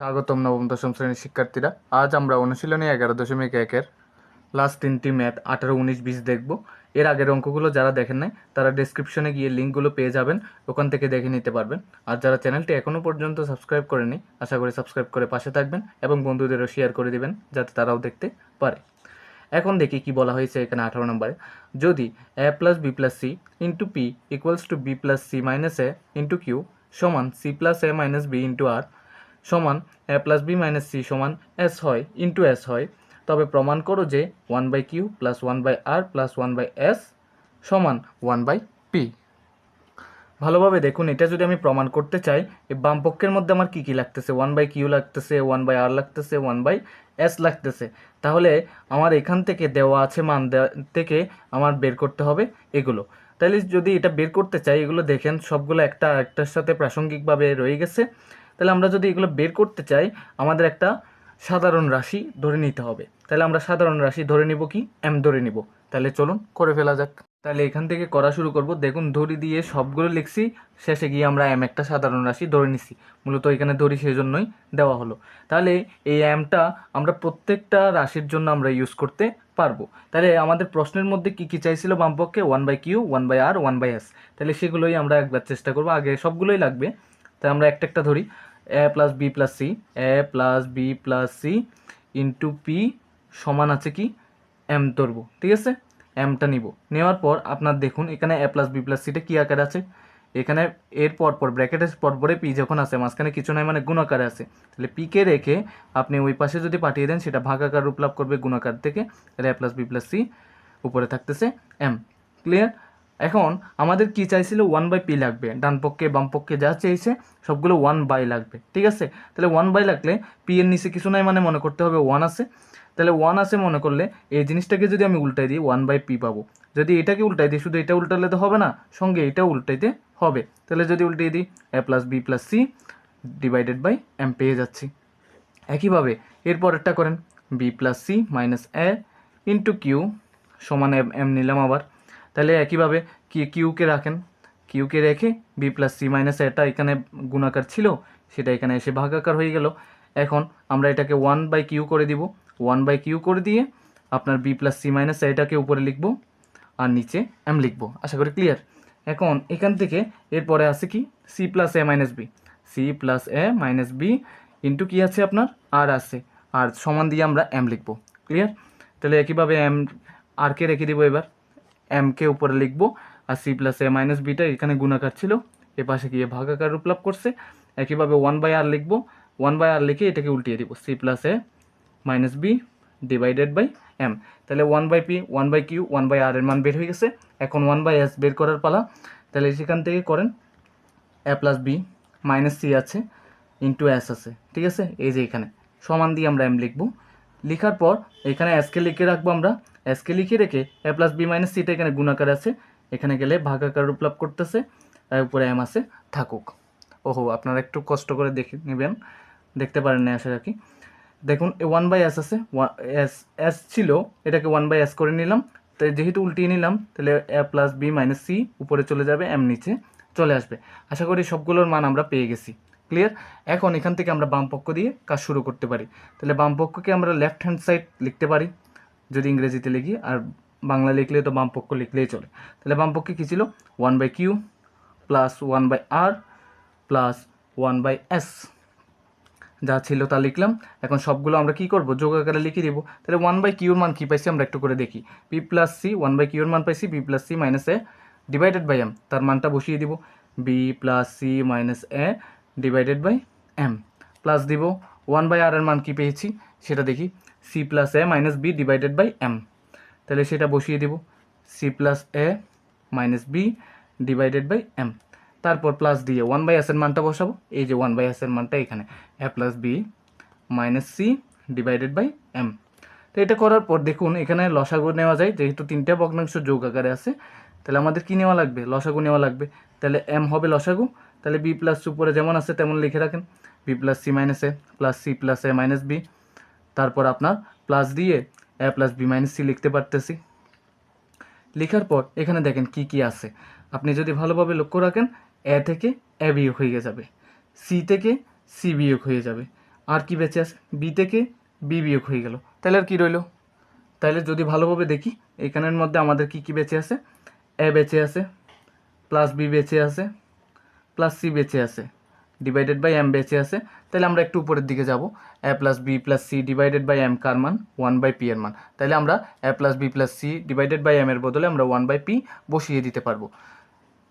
স্বাগতম নবম, দশম শ্রেণির শিক্ষার্থীরা। আজ আমরা অনুশীলনী এগারো দশমিক একের লাস্ট তিনটি ম্যাথ আঠারো, উনিশ, বিশ দেখব। এর আগের অঙ্কগুলো যারা দেখেন নাই, তারা ডেসক্রিপশনে গিয়ে লিঙ্কগুলো পেয়ে যাবেন, ওখান থেকে দেখে নিতে পারবেন। আর যারা চ্যানেলটি এখনও পর্যন্ত সাবস্ক্রাইব করেনি আশা করি সাবস্ক্রাইব করে পাশে থাকবেন এবং বন্ধুদেরও শেয়ার করে দিবেন, যাতে তারাও দেখতে পারে। এখন দেখি কি বলা হয়েছে এখানে আঠারো নম্বরে। যদি A plus B plus C into P equals to B plus C minus A into Q সমান C plus A minus B into R সমান A plus B minus C সমান এস হয় ইন্টু এস হয়। তবে প্রমাণ করো যে one by Q plus one by R plus one by S সমান ওয়ান বাই পি। ভালোভাবে দেখুন, এটা যদি আমি প্রমাণ করতে চাই, এই বাম পক্ষের মধ্যে আমার কী কী লাগতেছে? ওয়ান বাই কিউ লাগতেছে, ওয়ান বাই আর লাগতেছে, ওয়ান বাই এস লাগতেছে। তাহলে আমার এখান থেকে দেওয়া আছে মান থেকে আমার বের করতে হবে এগুলো। তাহলে যদি এটা বের করতে চাই, এগুলো দেখেন সবগুলো একটা একটার সাথে প্রাসঙ্গিকভাবে রয়ে গেছে। তাহলে আমরা যদি এগুলো বের করতে চাই, আমাদের একটা সাধারণ রাশি ধরে নিতে হবে। তাহলে আমরা সাধারণ রাশি ধরে নিব কি? এম ধরে নিব। তাহলে চলুন করে ফেলা যাক। তাহলে এখান থেকে করা শুরু করব। দেখুন ধরি দিয়ে সবগুলো লিখছি। শেষে গিয়ে আমরা এম একটা সাধারণ রাশি ধরে নিছি। মূলত এখানে ধরি সেই জন্যই দেওয়া হলো। তাহলে এই এমটা আমরা প্রত্যেকটা রাশির জন্য আমরা ইউজ করতে পারব। তাহলে আমাদের প্রশ্নের মধ্যে কি কি চাইছিল বামপক্ষে? One by Q one by R one by S তাহলে সেগুলোই আমরা একবার চেষ্টা করব। আগে সবগুলোই লাগবে। তাই আমরা একটা একটা ধরি। A plus B plus C A plus B plus C into P সমান আছে কি? এম ধরবো, ঠিক আছে? এমটা নিব। নেওয়ার পর আপনার দেখুন, এখানে এ প্লাস বি প্লাস সিটা কী আকারে আছে? এখানে এর পর পর ব্র্যাকেটের পর পরে পি যখন আছে মাঝখানে কিছু নাই মানে গুণাকারে আছে তাহলে পিকে রেখে আপনি ওই পাশে যদি পাঠিয়ে দেন, সেটা ভাগাকার রূপ লাভ করবে গুণাকার থেকে। তাহলে A plus B plus C উপরে থাকতেছে এম ক্লিয়ার এখন আমাদের কি চাইছিল? ওয়ান বাই পি লাগবে। ডান পক্ষে, বাম পক্ষে যা চেয়েছে সবগুলো ওয়ান বাই লাগবে। ঠিক আছে? তাহলে ওয়ান বাই লাগলে পি এর নিচে কিছু নাই মানে মনে করতে হবে ওয়ান আছে। তাহলে ওয়ান আছে মনে করলে এই জিনিসটাকে যদি আমি উল্টাই দিই ওয়ান বাই পি পাবো। যদি এটাকে উল্টাই দিই, শুধু এটা উল্টালে তো হবে না, সঙ্গে এটাও উল্টাইতে হবে। তাহলে যদি উল্টিয়ে দিই A plus B plus C divided by M পেয়ে যাচ্ছি। একইভাবে এরপরেরটা করেন B plus C minus A into Q সমান এম নিলাম আবার। তাহলে একইভাবে কিউকে রাখেন। কিউকে রেখে বি প্লাস সি মাইনাস এটা এখানে গুণাকার ছিল, সেটা এখানে এসে ভাগাকার হয়ে গেল। এখন আমরা এটাকে ওয়ান বাই কিউ করে দিব। ওয়ান বাই কিউ করে দিয়ে আপনার বি প্লাস সি মাইনাস এটাকে উপরে লিখব আর নিচে এম লিখব। আশা করি ক্লিয়ার এখন এখান থেকে এরপরে আছে কি? C plus A minus B C plus A minus B into কী আছে আপনার? আর আছে। আর সমান দিয়ে আমরা এম লিখব। ক্লিয়ার তাহলে একইভাবে এম আরকে রেখে দিব এবার। এমকে উপরে লিখব। আর সি প্লাস এ মাইনাস বিটা এখানে গুণাকার ছিল। এ পাশে গিয়ে ভাগাকার রূপ লাভ করছে। একইভাবে ওয়ান বাই আর লিখব। ওয়ান বাই আর লিখে এটাকে উল্টিয়ে দিব। C plus A minus B divided by M তাহলে one by P one by Q one by R এর মান বের হয়ে গেছে। এখন ওয়ান বাই এস বের করার পালা। তাহলে সেখান থেকে করেন A plus B minus C আছে ইন্টু এস আছে। ঠিক আছে? এই যে এখানে। সমান দিয়ে আমরা এম লিখব। লেখার পর এখানে এসকে লিখে রাখব আমরা। এসকে লিখে রেখে এ প্লাস বি মাইনাস সিটা এখানে গুণাকার আছে। এখানে গেলে ভাগাকার রূপ লাভ করতেছে, তার উপরে এম আছে, থাকুক। ওহো, আপনারা একটু কষ্ট করে দেখে নেবেন, দেখতে পারেন না আশা রাখি। দেখুন ওয়ান বাই এস আছে এস এস ছিল, এটাকে ওয়ান বাই এস করে নিলাম। তো যেহেতু উল্টিয়ে নিলাম, তাহলে A plus B minus C উপরে চলে যাবে এম নিচে চলে আসবে। আশা করি সবগুলোর মান আমরা পেয়ে গেছি। ক্লিয়ার এখন এখান থেকে আমরা বামপক্ষ দিয়ে কাজ শুরু করতে পারি। তাহলে বামপক্ষকে আমরা লেফট হ্যান্ড সাইড লিখতে পারি, যদি ইংরেজিতে লিখি, আর বাংলা লিখলে তো বাম পক্ষ লিখলেই চলে। তাহলে বামপক্ষে কী ছিল? One by Q plus one by R plus one by S যা ছিল তা লিখলাম। এখন সবগুলো আমরা কি করব? যোগ আকারে লিখে দিব। তাহলে ওয়ান বাই কিউর মান কী পাইছি? আমরা একটু করে দেখি। P plus C one by কিউর মান পাইছি। B plus C minus A divided by M তার মানটা বসিয়ে দিব। B plus C minus A divided by M plus দিব। ওয়ান বাই আর এর মান কী পেয়েছি? সেটা দেখি। C plus A minus B divided by M তাহলে সেটা বসিয়ে দিব। C plus A minus B divided by M তারপর প্লাস দিয়ে ওয়ান বাই এসের মানটা বসাবো। এই যে ওয়ান বাই এসের মানটা এখানে। A plus B minus C divided by M তো এটা করার পর দেখুন, এখানে লসাগু নেওয়া যায়। যেহেতু তিনটা ভগ্নাংশ যোগ আকারে আছে, তাহলে আমাদের কী নেওয়া লাগবে? লসাগু নেওয়া লাগবে। তাহলে এম হবে লসাগু। তাহলে বি প্লাস উপরে যেমন আছে, তেমন লিখে রাখেন। B plus C minus A plus C plus A minus B তারপর আপনার প্লাস দিয়ে A plus B minus C লিখতে পারতেছি। লেখার পর এখানে দেখেন কি কি আছে। আপনি যদি ভালোভাবে লক্ষ্য রাখেন এ থেকে এ বিয়োগ হয়ে যাবে। সি থেকে সি বিয়োগ হয়ে যাবে। আর কি বেঁচে আছে? বি থেকে বি বিয়োগ হয়ে গেল। তাহলে আর কি রইল? তাহলে যদি ভালোভাবে দেখি, এখানের মধ্যে আমাদের কি কি বেঁচে আছে? এ বেঁচে আছে প্লাস বি বেঁচে আছে প্লাস সি বেঁচে আছে। ডিভাইডেড বাই এম বেঁচে আছে, তাহলে আমরা একটু উপরের দিকে যাব। A plus B plus C divided by M কার মান? ওয়ান বাই পি এর মান। তাহলে আমরা A plus B plus C divided by M এর বদলে আমরা ওয়ান বাই পি বসিয়ে দিতে পারব।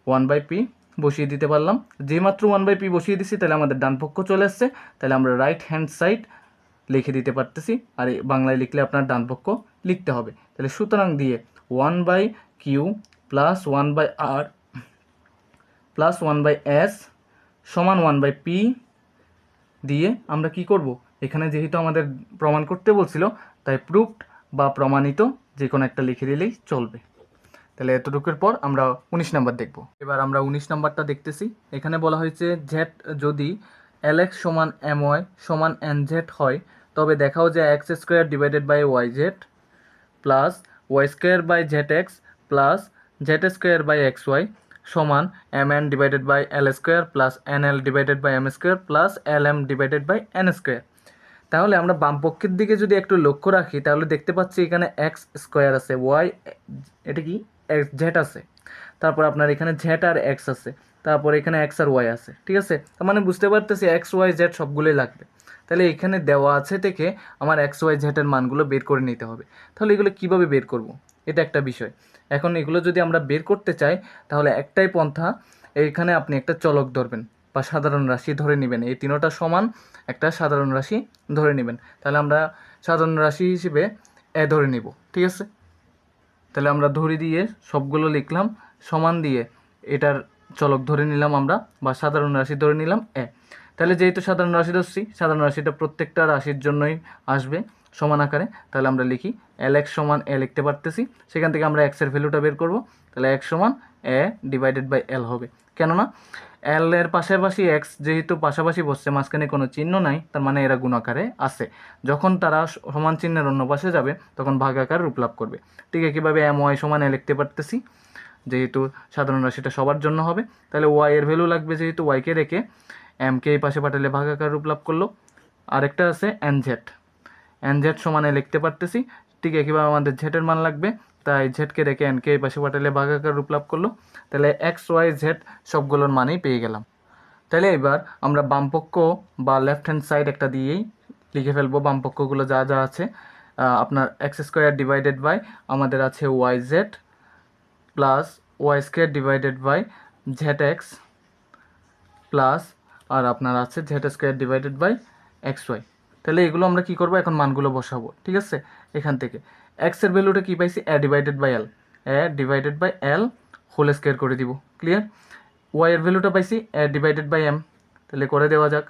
ওয়ান বাই পি বসিয়ে দিতে পারলাম। যেই মাত্র ওয়ান বাই পি বসিয়ে দিছি, তাহলে আমাদের ডান পক্ষ চলে আসছে। তাহলে আমরা রাইট হ্যান্ড সাইড লিখে দিতে পারতেছি। আর বাংলায় লিখলে আপনার ডান পক্ষ লিখতে হবে। তাহলে সুতরাং দিয়ে one by Q plus one by R plus one by S সমান ওয়ান বাই পি দিয়ে আমরা কি করব? এখানে যেহেতু আমাদের প্রমাণ করতে বলছিল, তাই প্রুফড বা প্রমাণিত যে কোনো একটা লিখে দিলেই চলবে। তাহলে এতটুকুর পর আমরা উনিশ নাম্বার দেখব। এবার আমরা উনিশ নাম্বারটা দেখতেছি। এখানে বলা হয়েছে জেড যদি এল সমান এম ওয়াই সমান এন জেড হয়, তবে দেখাও যে X square divided by Y Z plus Y square by Z X plus Z square by X Y সমান M N divided by L square plus N L divided by M square plus L M divided by N square তাহলে আমরা বাম পক্ষের দিকে যদি একটু লক্ষ্য রাখি, তাহলে দেখতে পাচ্ছি এখানে এক্স স্কোয়ার আছে ওয়াই এটা কি? এক্স জেড আছে। তারপর আপনার এখানে জেড আর এক্স আছে, তারপর এখানে এক্স আর ওয়াই আছে, ঠিক আছে? তার মানে বুঝতে পারতেছি এক্স ওয়াই জেড সবগুলোই লাগবে। তাহলে এখানে দেওয়া আছে থেকে আমার এক্স ওয়াই জেডের মানগুলো বের করে নিতে হবে। তাহলে এগুলো কীভাবে বের করব? এটা একটা বিষয়। এখন এগুলো যদি আমরা বের করতে চাই, তাহলে একটাই পন্থা, এইখানে আপনি একটা চলক ধরবেন, বা সাধারণ রাশি ধরে নেবেন। এই তিনোটা সমান একটা সাধারণ রাশি ধরে নেবেন। তাহলে আমরা সাধারণ রাশি হিসেবে এ ধরে নিব, ঠিক আছে? তাহলে আমরা ধরি দিয়ে সবগুলো লিখলাম, সমান দিয়ে এটার চলক ধরে নিলাম আমরা, বা সাধারণ রাশি ধরে নিলাম এ। তাহলে যেহেতু সাধারণ রাশি ধরছি সাধারণ রাশিটা প্রত্যেকটা রাশির জন্যই আসবে সমান আকারে। তাহলে আমরা লিখি এল এক্স সমান এ লিখতে পারতেছি। সেখান থেকে আমরা এক্সের ভ্যালুটা বের করব। তাহলে এক্স সমান এ ডিভাইডেড বাই এল হবে। কেননা এল এর পাশাপাশি এক্স যেহেতু পাশাপাশি বসছে, মাঝখানে কোনো চিহ্ন নাই, তার মানে এরা গুণ আকারে আছে। যখন তারা সমান চিহ্নের অন্য পাশে যাবে, তখন ভাগ আকার রূপ লাভ করবে। ঠিক একইভাবে এম ওয়াই সমান এ লিখতে পারতেছি। যেহেতু সাধারণ রাশিটা সবার জন্য হবে, তাহলে ওয়াই এর ভ্যালু লাগবে যেহেতু ওয়াইকে রেখে এমকে এই পাশে পাঠালে ভাগাকার রূপ লাভ করল। আরেকটা আছে এন জেড সমানে লিখতে পারতেছি। ঠিক একইভাবে আমাদের জেডের মান লাগবে। তাই জেডকে রেখে এনকে এই পাশে পাঠালে ভাগাকার রূপ লাভ করল। তাহলে এক্স ওয়াই জেড সবগুলোর মানেই পেয়ে গেলাম। তাহলে এবার আমরা বামপক্ষ বা লেফট হ্যান্ড সাইড একটা দিয়েই লিখে ফেলব। বামপক্ষগুলো যা যা আছে। আপনার এক্স স্কোয়ার ডিভাইডেড বাই আমাদের আছে Y Z plus Y square divided by Z X plus আর আপনার আছে Z square divided by X Y তাহলে এগুলো আমরা কি করব? এখন মানগুলো বসাবো, ঠিক আছে? এখান থেকে। এক্সের ভ্যালুটা কি পাইছি? A divided by L A divided by L whole square করে দিব ক্লিয়ার ওয়াই এর ভ্যালুটা পাইছি? এ ডিভাইডেড বাই এম তাহলে করে দেওয়া যাক।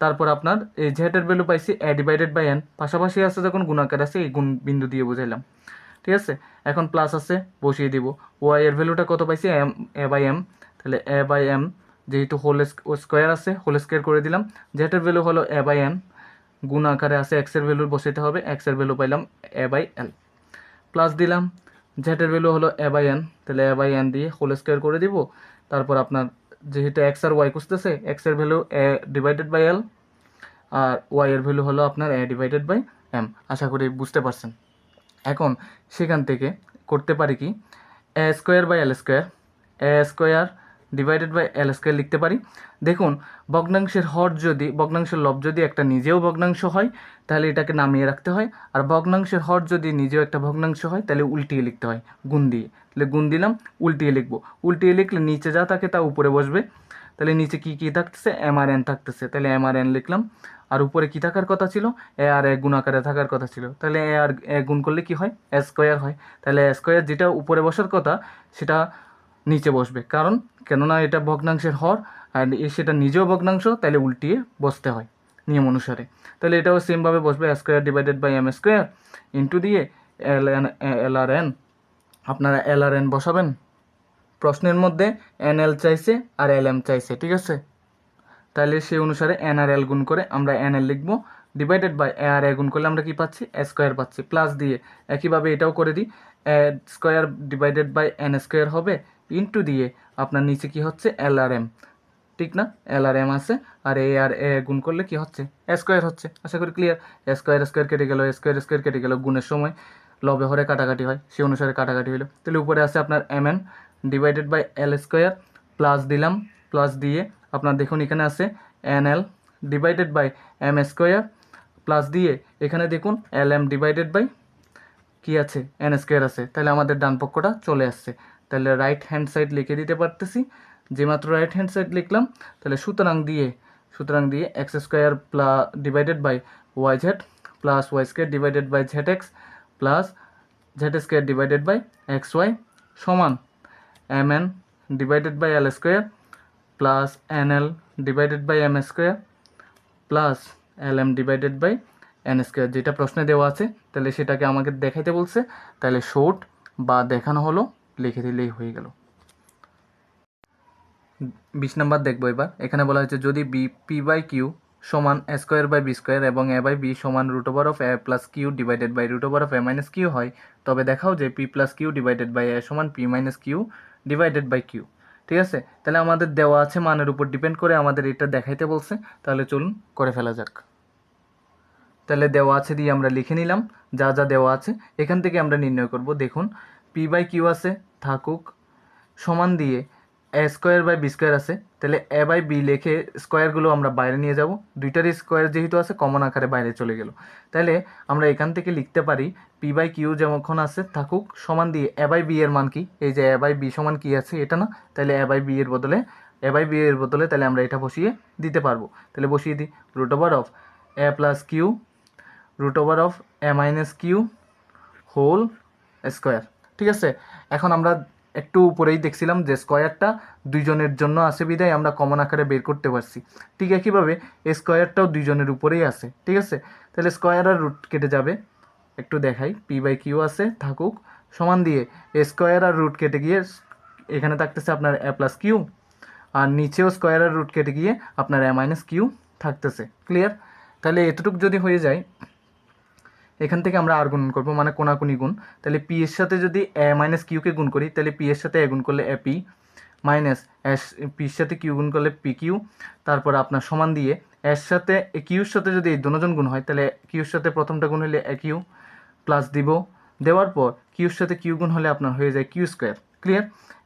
তারপর আপনার এই জেড এর ভ্যালু পাইছি? এ ডিভাইডেড বাই এন পাশাপাশি আছে যখন গুণাকার আছে, এই গুণ বিন্দু দিয়ে বুঝাইলাম। ঠিক আছে? এখন প্লাস আছে, বসিয়ে দিব। ওয়াই এর ভ্যালুটা কত পাইছি? এম এ বাই এম তাহলে এ বাই এম যেহেতু হোল স্কোয়ার আছে হোল স্কোয়ার করে দিলাম। জেটের ভ্যালু হলো এ বাই এন গুণ আকারে আছে এক্সের ভ্যালু বসাইতে হবে এক্সের ভ্যালু পাইলাম এ বাই এল প্লাস দিলাম জেটের ভ্যালু হলো এ বাই এন তাহলে এ বাই এন দিয়ে হোল স্কোয়ার করে দিব। তারপর আপনার যেহেতু এক্স আর ওয়াই খুঁজতেছে এক্সের value A divided by L R Y এর ভ্যালু হলো আপনার এ ডিভাইডেড বাই এম আশা করি বুঝতে পারছেন। এখন সেখান থেকে করতে পারি কি? A square by L square A square divided by L square লিখতে পারি। দেখুন, ভগ্নাংশের হর যদি, ভগ্নাংশের লব যদি একটা নিজেও ভগ্নাংশ হয়, তাহলে এটাকে নামিয়ে রাখতে হয়। আর ভগ্নাংশের হর যদি নিজেও একটা ভগ্নাংশ হয়, তাহলে উল্টিয়ে লিখতে হয়, গুণ দিয়ে। তাহলে গুণ দিলাম, উল্টিয়ে লিখব। উল্টিয়ে লিখলে নিচে যা থাকে তা উপরে বসবে। তাহলে নিচে কি কি থাকতেছে? এম আর এন থাকতেছে। তাহলে এম আর এন লিখলাম। আর উপরে কি থাকার কথা ছিল? এ আর এ গুণ আকারে থাকার কথা ছিল। তাহলে এ আর এ গুণ করলে কি হয়? এ স্কোয়ার হয়। তাহলে এ স্কোয়ার যেটা উপরে বসার কথা, সেটা নিচে বসবে। কারণ কেননা এটা ভগ্নাংশের হর আর সেটা নিজেও ভগ্নাংশ তাহলে উল্টিয়ে বসতে হয় নিয়ম অনুসারে। তাহলে এটাও সেমভাবে বসবে square divided by M square into দিয়ে এল এন এল আর এন আপনারা এল আর এন বসাবেন, প্রশ্নের মধ্যে এন এল চাইছে আর এল এম চাইছে, ঠিক আছে? তাহলে সেই অনুসারে এন আর এল গুণ করে আমরা এন এল লিখব ডিভাইডেড বাই এ আর এ গুণ করলে আমরা কি পাচ্ছি? এ স্কোয়ার পাচ্ছি। প্লাস দিয়ে একইভাবে এটাও করে দিই A square divided by N square হবে ইন্টু দিয়ে আপনার নিচে কি হচ্ছে এল আর এম ঠিক না? এল আর এম আছে আর এ আর এ গুণ করলে কি হচ্ছে? স্কোয়ার হচ্ছে। আশা করি ক্লিয়ার স্কোয়ার স্কোয়ার কেটে গেল স্কোয়ার স্কোয়ার কেটে গেল। গুণের সময় লবে হরে কাটাকাটি হয় সেই অনুসারে কাটাকাটি হলো তাহলে উপরে আছে আপনার M N divided by L square plus দিলাম প্লাস দিয়ে আপনার দেখুন এখানে আছে N L divided by M square plus দিয়ে এখানে দেখুন এল এম ডিভাইডেড বাই কি আছে? এন স্কোয়ার আছে। তাহলে আমাদের ডান পক্ষটা চলে আসছে। তাহলে রাইট হ্যান্ড সাইড লিখে দিতে পারতেছি। যে মাত্র রাইট হ্যান্ড সাইড লিখলাম, তাহলে সুতরাং দিয়ে সুতরাং দিয়ে X square plus divided by Y Z plus Y square divided by Z X plus Z square divided by X Y সমান M N divided by L square plus N L divided by M square plus L M divided by N square যেটা প্রশ্নে দেওয়া আছে, তাহলে সেটাকে আমাকে দেখাইতে বলছে। তাহলে শোট বা দেখানো হলো। লিখে দিলেই হয়ে গেল। বিশ নাম্বার দেখব এবার। এখানে বলা হয়েছে, যদি বি পি বাই কিউ সমান A square by B square এবং এ বাই বি সমান root over of A plus Q divided by root over of A minus Q হয়, তবে দেখাও যে P plus Q divided by A সমান P minus Q divided by Q ঠিক আছে? তাহলে আমাদের দেওয়া আছে মানের উপর ডিপেন্ড করে আমাদের এটা দেখাইতে বলছে। তাহলে চলুন করে ফেলা যাক। তাহলে দেওয়া আছে দিয়ে আমরা লিখে নিলাম। যা যা দেওয়া আছে, এখান থেকে আমরা নির্ণয় করব। দেখুন পি বাই কিউ আছে থাকুক, সমান দিয়ে A square by B square আছে, তাহলে এ বাই বি লিখে স্কোয়ারগুলো আমরা বাইরে নিয়ে যাব। দুইটারই স্কোয়ার যেহেতু আছে কমন আকারে বাইরে চলে গেল। তাহলে আমরা এখান থেকে লিখতে পারি পি বাই কিউ যখন আছে, থাকুক, সমান দিয়ে এ বাই বি এর মান কি? এই যে এ বাই বি সমান কি আছে, এটা না? তাহলে এ বাই বি এর বদলে এ বাই বি এর বদলে তাহলে আমরা এটা বসিয়ে দিতে পারব। তাহলে বসিয়ে দিই root over of A plus Q root over of A minus Q whole square ঠিক আছে? এখন আমরা একটু উপরেই দেখছিলাম যে স্কোয়ারটা দুইজনের জন্য আছে বিদায়, আমরা কমন আকারে বের করতে পারছি। ঠিক একইভাবে স্কোয়ারটাও দুইজনের উপরেই আছে, ঠিক আছে? তাহলে স্কোয়ার আর রুট কেটে যাবে। একটু দেখাই, পি বাই কিউ আছে, থাকুক। সমান দিয়ে স্কোয়ার আর রুট কেটে গিয়ে এখানে থাকতেছে আপনার এ প্লাস কিউ, আর নিচেও স্কোয়ার আর রুট কেটে গিয়ে আপনার এ মাইনাস কিউ থাকতেছে। ক্লিয়ার? তাহলে এতটুকু যদি হয়ে যায় এখান থেকে আমরা আর গুণ করব মানে কোনাকুনি গুণ। তাহলে পি এর সাথে যদি এ মাইনাস কিউকে গুণ করি, তাহলে পি এর সাথে এ গুণ করলে এ পি মাইনাস এস পির সাথে কিউ গুণ করলে পি কিউ তারপর আপনার সমান দিয়ে এর সাথে কিউর সাথে যদি এই দুজন গুণ হয়, তাহলে কিউর সাথে প্রথমটা গুণ হলে এ কিউ প্লাস দিব। দেওয়ার পর কিউর সাথে কিউ গুণ হলে আপনার হয়ে যায় কিউ স্কোয়ার ক্লিয়ার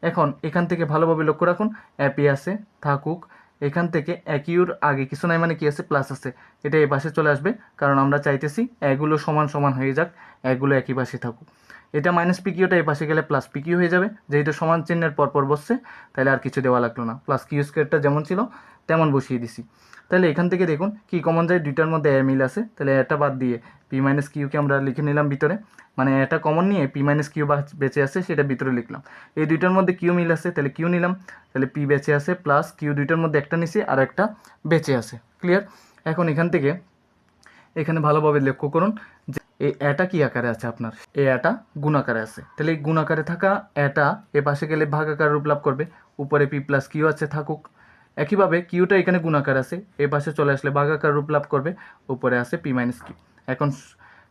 এখন এখান থেকে ভালোভাবে লক্ষ্য রাখুন অ্যাপি আছে, থাকুক। এখান থেকে অ্যাকিউর আগে কিছু নাই মানে কি আছে? প্লাস আছে। এটা এ পাশে চলে আসবে। কারণ আমরা চাইতেছি এগুলো সমান সমান হয়ে যাক, এগুলো একই পাশে থাকুক। এটা মাইনাস পিকিউটা এই পাশে গেলে প্লাস পিকিউ হয়ে যাবে। যেহেতু সমান চিহ্নের পরপর বসছে, তাহলে আর কিছু দেওয়া লাগল না। প্লাস কিউ স্কোয়ারটা যেমন ছিল, তেমন বসিয়ে দিছি। তাহলে এখান থেকে দেখুন কি কমন যায়, দুইটার মধ্যে এ মিল আছে। তাহলে এটা বাদ দিয়ে পি মাইনাস কিউকে আমরা লিখে নিলাম ভিতরে। মানে এটা কমন নিয়ে পি মাইনাস কিউ বেঁচে আছে, সেটা ভিতরে লিখলাম। এই দুইটার মধ্যে কিউ মিল আছে, তাহলে কিউ নিলাম। তাহলে পি বেঁচে আছে প্লাস কিউ দুইটার মধ্যে একটা নিছি, আর একটা বেঁচে আছে। ক্লিয়ার এখন এখান থেকে এখানে ভালোভাবে লক্ষ্য করুন যে এই এটা কি আকারে আছে আপনার? এই এটা গুণ আকারে আছে। তাহলে এই গুণ আকারে থাকা এটা এ পাশে গেলে ভাগ আকার রূপ লাভ করবে। উপরে পি প্লাস কিউ আছে থাকুক। একইভাবে কিউটা এখানে গুণাকার আছে। এ পাশে চলে আসলে ভাগাকার রূপ লাভ করবে। উপরে আছে পি মাইনাস কিউ। এখন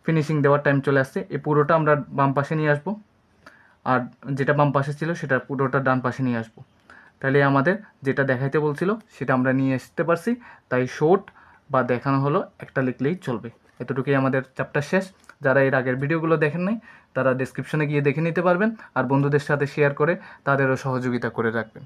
ফিনিশিং দেওয়ার টাইম চলে আসছে। এই পুরোটা আমরা বাম পাশে নিয়ে আসব। আর যেটা বাম পাশে ছিল সেটা পুরোটা ডান পাশে নিয়ে আসব। তাহলে আমাদের যেটা দেখাইতে বলছিল সেটা আমরা নিয়ে আসতে পারছি। তাই শর্ট বা দেখানো হলো, একটা লিখলেই চলবে। এতটুকুই আমাদের চ্যাপ্টার শেষ। যারা এর আগের ভিডিওগুলো দেখেন নাই, তারা ডিসক্রিপশনে গিয়ে দেখে নিতে পারবেন। আর বন্ধুদের সাথে শেয়ার করে তাদেরও সহযোগিতা করে রাখবেন।